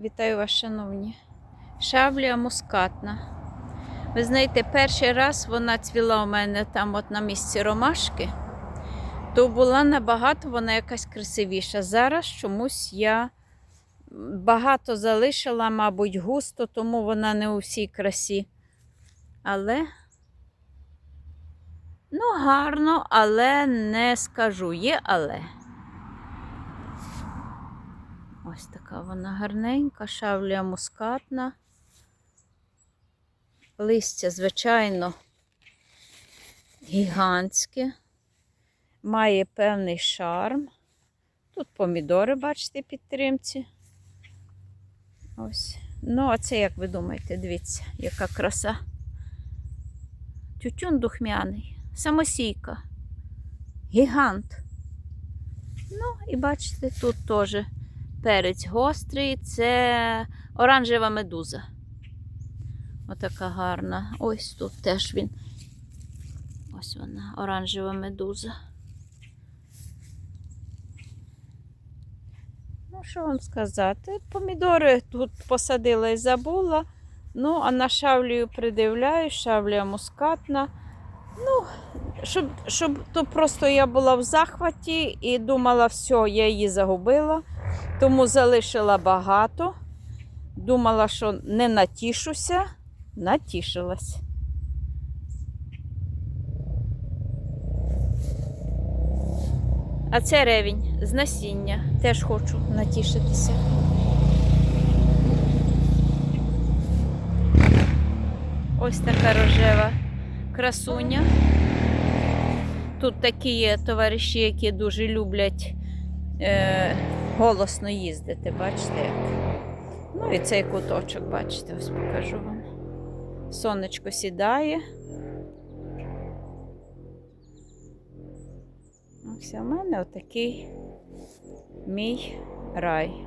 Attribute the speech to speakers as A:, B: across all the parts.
A: Вітаю вас, шановні. Шавлія мускатна. Ви знаєте, перший раз вона цвіла у мене там от на місці ромашки, то була набагато вона якась красивіша. Зараз чомусь я багато залишила, мабуть, густо, тому вона не у всій красі. Але, ну, гарно, але не скажу. Є але. Ось така вона гарненька, шавлія мускатна. Листя, звичайно, гігантське. Має певний шарм. Тут помідори, бачите, підтримці. Ось. Ну, а це, як ви думаєте, дивіться, яка краса. Тютюн духмяний, самосійка, гігант. Ну, і бачите, тут теж перець гострий, це оранжева медуза. Отака гарна. Ось тут теж він. Ось вона, оранжева медуза. Ну, що вам сказати? Помідори тут посадила і забула. Ну, а на шавлію придивляю, шавлія мускатна. Ну, щоб, щоб то просто я була в захваті і думала, все, я її загубила. Тому залишила багато. Думала, що не натішуся, натішилась. А це ревінь з насіння. Теж хочу натішитися. Ось така рожева красуня. Тут такі є товариші, які дуже люблять е, голосно їздити, бачите як. Ну і цей куточок, бачите, ось покажу вам. Сонечко сідає. Ось у мене отакий мій рай.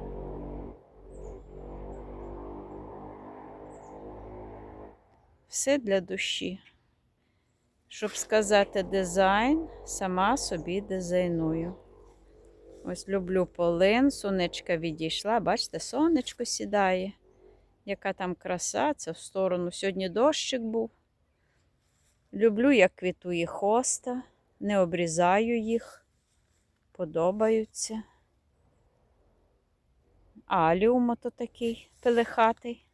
A: Все для душі. Щоб сказати дизайн, сама собі дизайную. Ось люблю полин, сонечка відійшла. Бачите, сонечко сідає. Яка там краса, це в сторону. Сьогодні дощик був. Люблю, як квітує хоста, не обрізаю їх, подобаються. Аліум то такий пелехатий.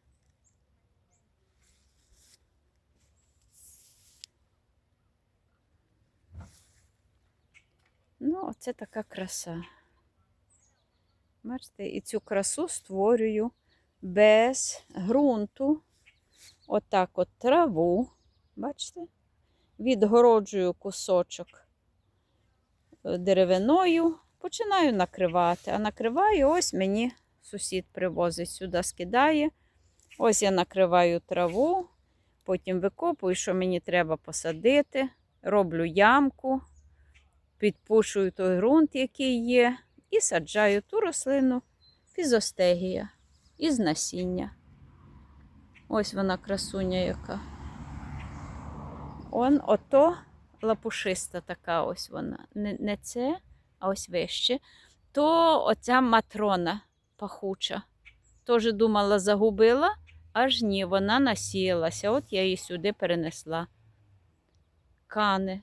A: Ну, оце така краса. Бачите, і цю красу створюю без ґрунту. Отак от траву. Бачите? Відгороджую кусочок е, деревиною, починаю накривати. А накриваю, ось мені сусід привозить сюди, скидає. Ось я накриваю траву, потім викопую, що мені треба посадити, роблю ямку підпушую той ґрунт, який є, і саджаю ту рослину фізостегія із насіння. Ось вона красуня яка. Он ото лапушиста така ось вона. Не, не це, а ось вище. То оця матрона пахуча. Теж думала, загубила, аж ні, вона насіялася. От я її сюди перенесла. Кани.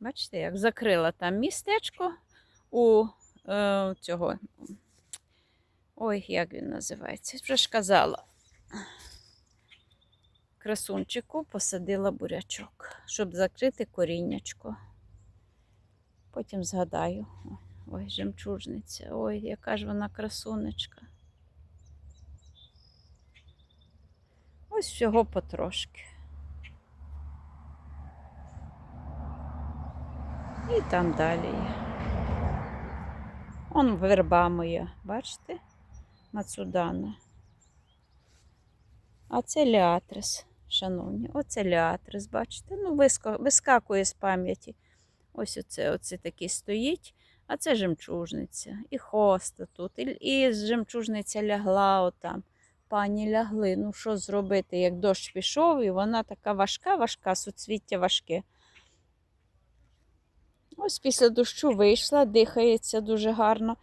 A: Бачите, як закрила там містечко у е, цього. Ой, як він називається? Вже ж казала. Красунчику посадила бурячок, щоб закрити коріннячко. Потім згадаю. Ой, жемчужниця. Ой, яка ж вона красунечка. Ось всього потрошки. І там далі. Он верба моя, бачите? Мацудана. А це ліатрис, шановні. Оце ліатрис, бачите? Ну, вискакує з пам'яті. Ось оце, оце такий стоїть. А це жемчужниця. І хоста тут. І, і жемчужниця лягла отам. Пані лягли. Ну, що зробити, як дощ пішов, і вона така важка, важка, суцвіття важке. Ось після дощу вийшла, дихається дуже гарно.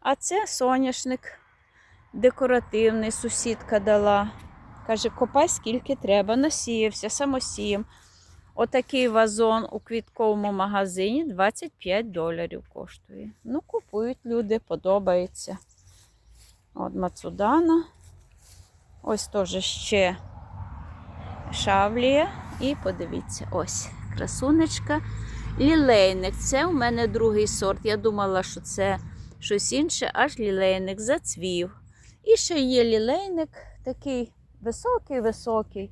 A: А це соняшник декоративний, сусідка дала. Каже, копай скільки треба, насіявся, самосієм. Отакий вазон у квітковому магазині 25 доларів коштує. Ну, купують люди, подобається. От Мацудана. Ось теж ще шавлія. І подивіться, ось красунечка. Лілейник. Це у мене другий сорт. Я думала, що це щось інше, аж лілейник зацвів. І ще є лілейник такий високий-високий.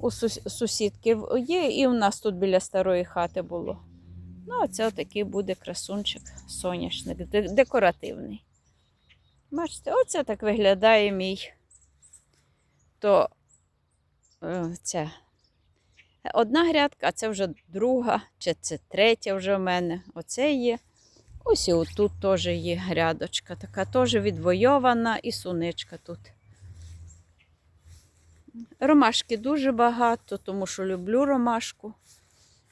A: У сус- сусідки є, і у нас тут біля старої хати було. Ну, оце отакий буде красунчик, соняшник, декоративний. Бачите, оце так виглядає мій. То е, ця одна грядка, а це вже друга, чи це третя вже в мене. Оце є. Ось і отут теж є грядочка, така теж відвойована і суничка тут. Ромашки дуже багато, тому що люблю ромашку.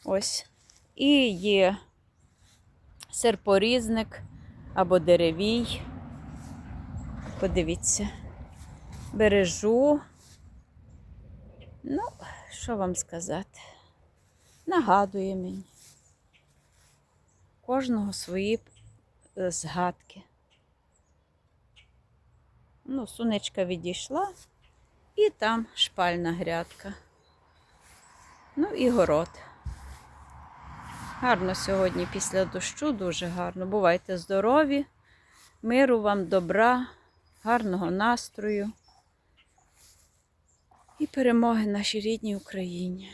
A: Ось. І є серпорізник або деревій. Подивіться. Бережу. Ну, що вам сказати? Нагадує мені. Кожного свої е, згадки. Ну, сунечка відійшла. І там шпальна грядка. Ну і город. Гарно сьогодні після дощу, дуже гарно. Бувайте здорові, миру вам, добра, гарного настрою і перемоги нашій рідній Україні.